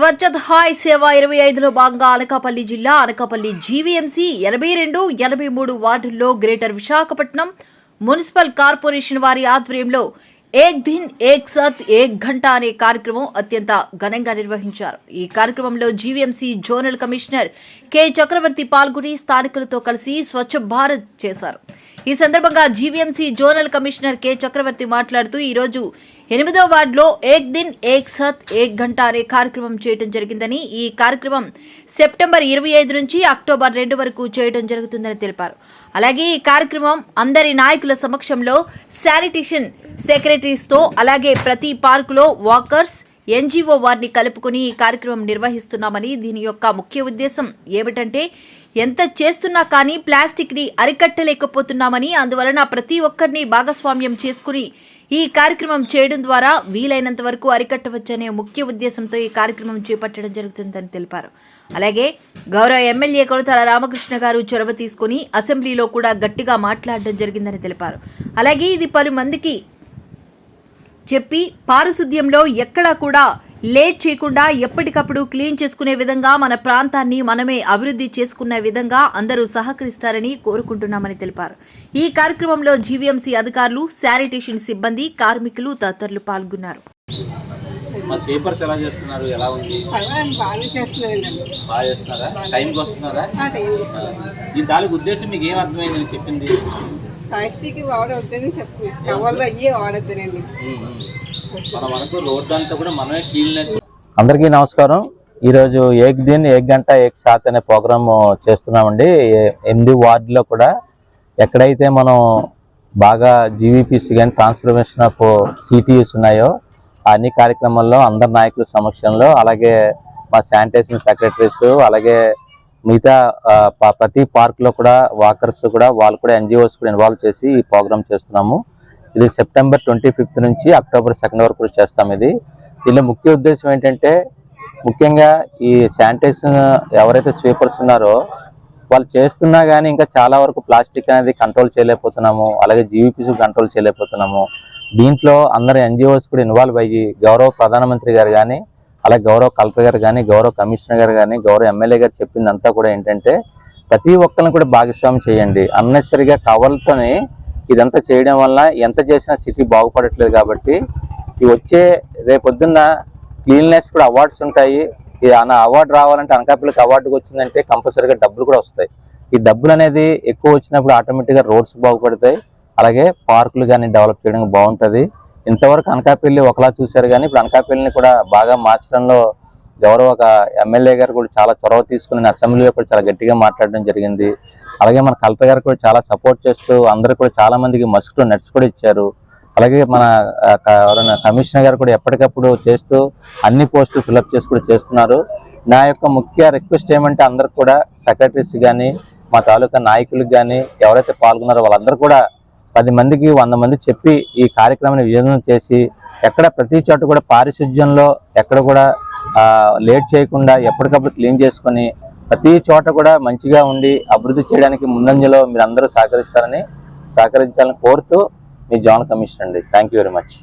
Swachhat hi సేవ ఇరవై ఐదులో భాగంగా అనకాపల్లి జిల్లా అనకాపల్లి జీవీఎంసీ ఎనభై రెండు ఎనభై మూడు వార్డుల్లో గ్రేటర్ విశాఖపట్నం మున్సిపల్ కార్పొరేషన్ వారి ఆధ్వర్యంలో ఏక్ దిన్ ఏక్ సత్ ఏక్ ఘంట అనే కార్యక్రమం అత్యంత ఘనంగా నిర్వహించారు. ఈ కార్యక్రమంలో GVMC zonal commissioner K. Chakravarthi పాల్గొని స్థానికులతో కలిసి స్వచ్ఛ భారత్ చేశారు. ఈ సందర్భంగా GVMC zonal commissioner K. Chakravarthi మాట్లాడుతూ ఈరోజు ఎనిమిదో వార్డులో ఏక్ దిన్ ఏక్ సత్ ఏక్ గంట అనే కార్యక్రమం చేయడం జరిగిందని ఈ కార్యక్రమం సెప్టెంబర్ ఇరవై ఐదు నుంచి అక్టోబర్ రెండు వరకు చేయడం జరుగుతుందని తెలిపారు. అలాగే ఈ కార్యక్రమం అందరి నాయకుల సమక్షంలో శానిటేషన్ సెక్రటరీస్తో అలాగే ప్రతి పార్కులో వాకర్స్ ఎన్జీఓ వారిని కలుపుకుని ఈ కార్యక్రమం నిర్వహిస్తున్నామని దీని యొక్క ముఖ్య ఉద్దేశం ఏమిటంటే ఎంత చేస్తున్నా కానీ ప్లాస్టిక్ని అరికట్టలేకపోతున్నామని అందువలన ప్రతి ఒక్కరిని భాగస్వామ్యం చేసుకుని ఈ కార్యక్రమం చేయడం ద్వారా వీలైనంత వరకు అరికట్టవచ్చనే ముఖ్య ఉద్దేశంతో ఈ కార్యక్రమం చేపట్టడం జరుగుతుందని తెలిపారు. అలాగే గౌరవ ఎమ్మెల్యే కొడతాల రామకృష్ణ గారు చొరవ తీసుకుని అసెంబ్లీలో కూడా గట్టిగా మాట్లాడడం జరిగిందని తెలిపారు. అలాగే ఇది పలు మందికి చెప్పి పారిశుద్ధ్యంలో ఎక్కడా కూడా లేట్ చేయకుండా ఎప్పటికప్పుడు క్లీన్ చేసుకునే విధంగా మన ప్రాంతాన్ని మనమే అభివృద్ధి చేసుకునే విధంగా అందరూ సహకరిస్తారని కోరుకుంటున్నామని తెలిపారు. ఈ కార్యక్రమంలో జీవీఎంసీ అధికారులు శానిటేషన్ సిబ్బంది కార్మికులు తదితరులు పాల్గొన్నారు. మా స్వీపర్స్ ఎలా చేస్తున్నారు? ఎలా ఉంది? బాగా చేస్తున్నారా? టైంకి వస్తున్నారా? ఈ దానికి ఉద్దేశం మీకు ఏం చెప్పింది? ప్లాస్టిక్ వాడవద్దని చెప్తున్నాను కవర్లు అయ్యే వాడొద్దునండి ఉమ్, ఉమ్. మన వరకు రోడ్డు అంతా కూడా మనమే క్లీన్నెస్ అందరికీ నమస్కారం. ఈరోజు ఏక్ దిన్ ఏక్ గంట ఏక్ సాత్ అనే ప్రోగ్రామ్ చేస్తున్నామండి. ఎనిమిది వార్డులో కూడా ఎక్కడైతే మనం బాగా జీవీపీస్ కానీ ట్రాన్స్ఫర్మేషన్ ఆఫ్ సిటీయూస్ ఉన్నాయో అన్ని కార్యక్రమాల్లో అందరి నాయకుల సమక్షంలో అలాగే మా శానిటేషన్ సెక్రటరీస్ అలాగే మిగతా ప్రతి పార్క్లో కూడా వాకర్స్ కూడా వాళ్ళు కూడా ఎన్జిఓస్ కూడా ఇన్వాల్వ్ చేసి ఈ ప్రోగ్రామ్ చేస్తున్నాము. ఇది సెప్టెంబర్ ట్వంటీ ఫిఫ్త్ నుంచి అక్టోబర్ సెకండ్ వరకు కూడా చేస్తాం ఇది. దీనిలో ముఖ్య ఉద్దేశం ఏంటంటే ముఖ్యంగా ఈ శానిటైజేషన్ ఎవరైతే స్వీపర్స్ ఉన్నారో వాళ్ళు చేస్తున్నా కానీ ఇంకా చాలా వరకు ప్లాస్టిక్ అనేది కంట్రోల్ చేయలేకపోతున్నాము. అలాగే జీవీపీస్ కంట్రోల్ చేయలేకపోతున్నాము. దీంట్లో అందరు ఎన్జిఓస్ కూడా ఇన్వాల్వ్ అయ్యి గౌరవ ప్రధానమంత్రి గారు కానీ అలాగే గౌరవ కలెక్టర్ గారు కానీ గౌరవ కమిషనర్ గారు కానీ గౌరవ ఎమ్మెల్యే గారు చెప్పిందంతా కూడా ఏంటంటే ప్రతి ఒక్కరిని కూడా భాగస్వామ్యం చేయండి. అన్నెసరిగా కవర్లతోని ఇదంతా చేయడం వల్ల ఎంత చేసినా సిటీ బాగుపడట్లేదు కాబట్టి ఈ వచ్చే రేపొద్దున్న క్లీన్నెస్ కూడా అవార్డ్స్ ఉంటాయి. ఈ అన్న అవార్డు రావాలంటే అనకాపల్లికి అవార్డుకి వచ్చిందంటే కంపల్సరీగా డబ్బులు కూడా వస్తాయి. ఈ డబ్బులు అనేది ఎక్కువ వచ్చినప్పుడు ఆటోమేటిక్గా రోడ్స్ బాగుపడతాయి. అలాగే పార్కులు కానీ డెవలప్ చేయడం బాగుంటుంది. ఇంతవరకు అనకాపల్లి ఒకలా చూశారు కానీ ఇప్పుడు అనకాపల్లిని కూడా బాగా మార్చడంలో గౌరవ ఒక ఎమ్మెల్యే గారు కూడా చాలా చొరవ తీసుకుని అసెంబ్లీలో కూడా చాలా గట్టిగా మాట్లాడడం జరిగింది. అలాగే మన కలెక్టర్ గారు కూడా చాలా సపోర్ట్ చేస్తూ అందరు కూడా చాలా మందికి మస్కిటో నెట్స్ కూడా ఇచ్చారు. అలాగే మన ఎవరైనా కమిషనర్ గారు కూడా ఎప్పటికప్పుడు చేస్తూ అన్ని పోస్టులు ఫిలప్ చేసి కూడా చేస్తున్నారు. నా యొక్క ముఖ్య రిక్వెస్ట్ ఏమంటే అందరు కూడా సెక్రటరీస్ కానీ మా తాలూకా నాయకులకు కానీ ఎవరైతే పాల్గొన్నారో వాళ్ళందరూ కూడా పది మందికి వంద మంది చెప్పి ఈ కార్యక్రమాన్ని విజయం చేసి ఎక్కడ ప్రతి చోట కూడా పారిశుధ్యంలో ఎక్కడ కూడా లేట్ చేయకుండా ఎప్పటికప్పుడు క్లీన్ చేసుకొని ప్రతి చోట కూడా మంచిగా ఉండి అభివృద్ధి చేయడానికి ముందంజలో మీరు అందరూ సహకరిస్తారని సహకరించాలని కోరుతూ మీ జాన్ కమిషన్ అండి. Thank you very much